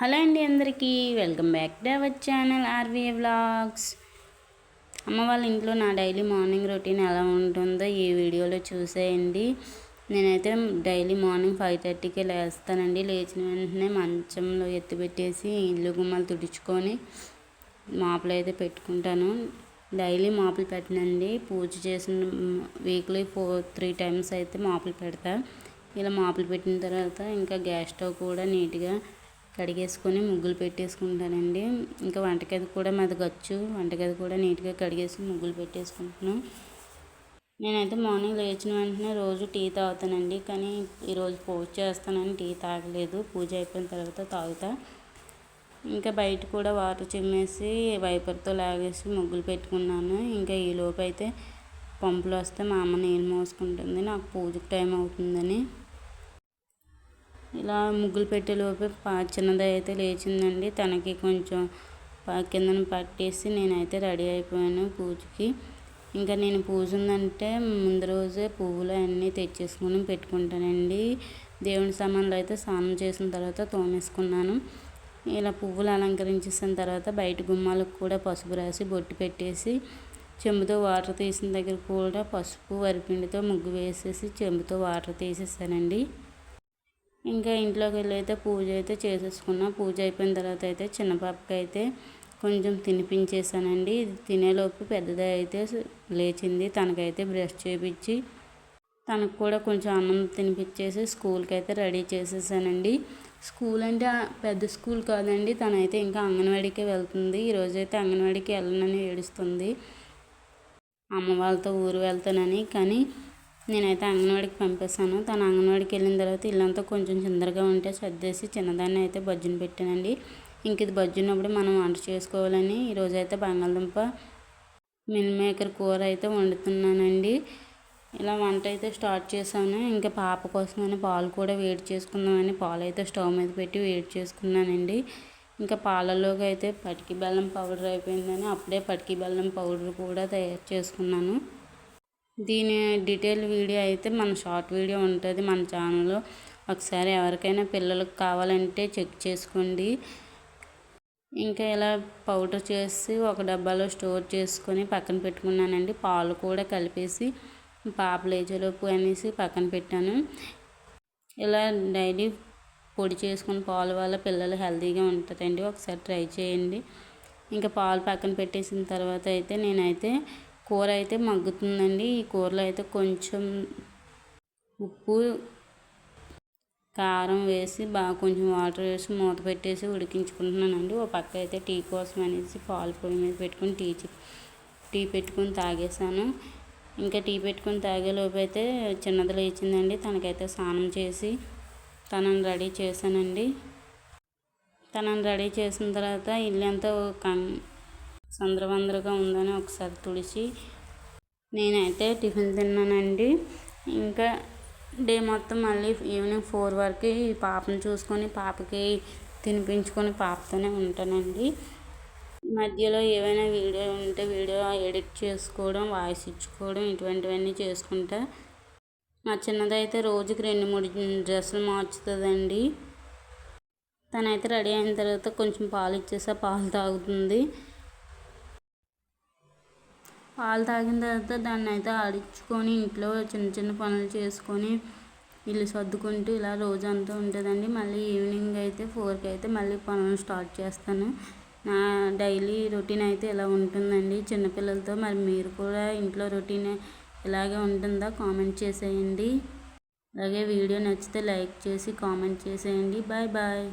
Hello అండి అందరికీ welcome back to our channel RVA vlogs. అమ్మ వాళ్ళ ఇంట్లో నా డైలీ మార్నింగ్ రొటీన్ ఎలా ఉంటుందో ఈ వీడియోలో చూసేయండి. నేనైతే డైలీ మార్నింగ్ ఫైవ్ థర్టీకి లేస్తానండి. లేచిన వెంటనే మంచంలో ఎత్తిపెట్టేసి ఇల్లు గుమ్మలు తుడుచుకొని మాపులు అయితే పెట్టుకుంటాను. డైలీ మాపులు పెట్టనండి. పూజ చేసిన వీక్లీ ఫోర్ త్రీ టైమ్స్ అయితే మాపులు పెడతా. ఇలా మాపులు పెట్టిన తర్వాత ఇంకా గ్యాస్ స్టవ్ కూడా నీట్గా కడిగేసుకొని ముగ్గులు పెట్టేసుకుంటానండి. ఇంకా వంటగది కూడా మాది గచ్చు. వంటగది కూడా నీట్గా కడిగేసి ముగ్గులు పెట్టేసుకుంటున్నాను నేనైతే మార్నింగ్ లేచిన వెంటనే రోజు టీ తాగుతానండి. కానీ ఈరోజు పూజ చేస్తానని టీ తాగలేదు. పూజ అయిపోయిన తర్వాత తాగుతా. ఇంకా బయట కూడా వాటర్ చిమ్మేసి వైపర్తో లాగేసి ముగ్గులు పెట్టుకున్నాను. ఇంకా ఈ లోపు అయితే పంపులు వస్తే మా అమ్మ నీళ్ళు మోసుకుంటుంది. నాకు పూజకు టైం అవుతుందని. ఇలా ముగ్గులు పెట్టేలోపే పా చిన్నది అయితే లేచిందండి. తనకి కొంచెం కిందన పట్టేసి నేనైతే రెడీ అయిపోయాను పూజకి. ఇంకా నేను పూజ ఉందంటే ముందు రోజే పువ్వులు అన్నీ తెచ్చేసుకుని పెట్టుకుంటానండి. దేవుని సామాన్లు అయితే స్నానం చేసిన తర్వాత తోమేసుకున్నాను. ఇలా పువ్వులు అలంకరించేసిన తర్వాత బయట గుమ్మాలకు కూడా పసుపు రాసి బొట్టు పెట్టేసి చెంబుతో వాటర్ తీసిన దగ్గర కూడా పసుపు వరిపిండితో ముగ్గు వేసేసి చెంబుతో వాటర్ తీసేసానండి. ఇంకా ఇంట్లోకి వెళ్ళి అయితే పూజ అయితే చేసేసుకున్నా. పూజ అయిపోయిన తర్వాత అయితే చిన్న పాపకి అయితే కొంచెం తినిపించేసానండి తినేలోపు పెద్దది అయితే లేచింది. తనకైతే బ్రష్ చేపించి తనకు కూడా కొంచెం అన్నం తినిపించేసి స్కూల్కి అయితే రెడీ చేసేసానండి. స్కూల్ అంటే పెద్ద స్కూల్ కాదండి. తనైతే ఇంకా అంగన్వాడీకే వెళ్తుంది. ఈరోజైతే అంగన్వాడీకి వెళ్ళనని ఏడుస్తుంది. అమ్మ వాళ్ళతో ఊరు వెళ్తానని. కానీ నేనైతే అంగన్వాడికి పంపేశాను. తను అంగన్వాడికి వెళ్ళిన తర్వాత ఇల్లంతా కొంచెం చిందరగా ఉంటే సర్దేసి చిన్నదాన్ని అయితే బజ్జును పెట్టానండి. ఇంక ఇది బజ్జున్నప్పుడు మనం వంట చేసుకోవాలని ఈరోజైతే బంగాళదుంప మిల్ మేకర్ కూర అయితే వండుతున్నానండి. ఇలా వంట అయితే స్టార్ట్ చేశాను. ఇంకా పాప కోసమని పాలు కూడా వేడి చేసుకుందామని పాలు అయితే స్టవ్ మీద పెట్టి వేడి చేసుకున్నానండి. ఇంకా పాలలోకి అయితే పటికి బెల్లం పౌడర్ అయిపోయిందని అప్పుడే పటికి బెల్లం పౌడర్ కూడా తయారు చేసుకున్నాను. దీని డీటెయిల్ వీడియో అయితే మన షార్ట్ వీడియో ఉంటుంది మన ఛానల్లో. ఒకసారి ఎవరికైనా పిల్లలకు కావాలంటే చెక్ చేసుకోండి. ఇంకా ఇలా పౌడర్ చేసి ఒక డబ్బాలో స్టోర్ చేసుకొని పక్కన పెట్టుకున్నానండి. పాలు కూడా కలిపేసి పాప లేచేలోపు అనేసి పక్కన పెట్టాను. ఇలా డైలీ పొడి చేసుకుని పాలు వల్ల పిల్లలు హెల్తీగా ఉంటుందండి. ఒకసారి ట్రై చేయండి. ఇంకా పాలు పక్కన పెట్టేసిన తర్వాత అయితే నేనైతే కూర అయితే మగ్గుతుందండి. ఈ కూరలో అయితే కొంచెం ఉప్పు కారం వేసి బాగా కొంచెం వాటర్ వేసి మూత పెట్టేసి ఉడికించుకుంటున్నానండి. ఓ పక్క అయితే టీ కోసం అనేసి పాలు పొయ్యి మీద పెట్టుకుని టీ టీ పెట్టుకుని తాగేసాను ఇంకా టీ పెట్టుకుని తాగేలోపు అయితే చిన్నది లేచిందండి. తనకైతే స్నానం చేసి తనని రెడీ చేశానండి. తనని రెడీ చేసిన తర్వాత ఇల్లంతా సందరవందరగా ఉందని ఒకసారి తుడిచి నేనైతే టిఫిన్ తిన్నానండి. ఇంకా డే మొత్తం మళ్ళీ ఈవినింగ్ ఫోర్ వరకు పాపను చూసుకొని పాపకి తినిపించుకొని పాపతోనే ఉంటానండి. మధ్యలో ఏవైనా వీడియో ఉంటే వీడియో ఎడిట్ చేసుకోవడం వాయిస్ ఇచ్చుకోవడం ఇటువంటివన్నీ చేసుకుంటా. మా చిన్నదైతే రోజుకి రెండు మూడు డ్రెస్సులు మార్చుతుందండి. తనైతే రెడీ అయిన తర్వాత కొంచెం పాలు ఇచ్చేసా పాలు తాగుతుంది. పాలు తాగిన తర్వాత దాన్ని అయితే ఆడించుకొని ఇంట్లో చిన్న చిన్న పనులు చేసుకొని ఇల్లు సర్దుకుంటూ ఇలా రోజంతా ఉంటుందండి. మళ్ళీ ఈవినింగ్ అయితే ఫోర్కి అయితే మళ్ళీ పనులు స్టార్ట్ చేస్తాను. నా డైలీ రొటీన్ అయితే ఇలా ఉంటుందండి. చిన్నపిల్లలతో మరి మీరు కూడా ఇంట్లో రొటీన్ ఇలాగే ఉంటుందా? కామెంట్ చేసేయండి. అలాగే వీడియో నచ్చితే లైక్ చేసి కామెంట్ చేసేయండి. Bye bye.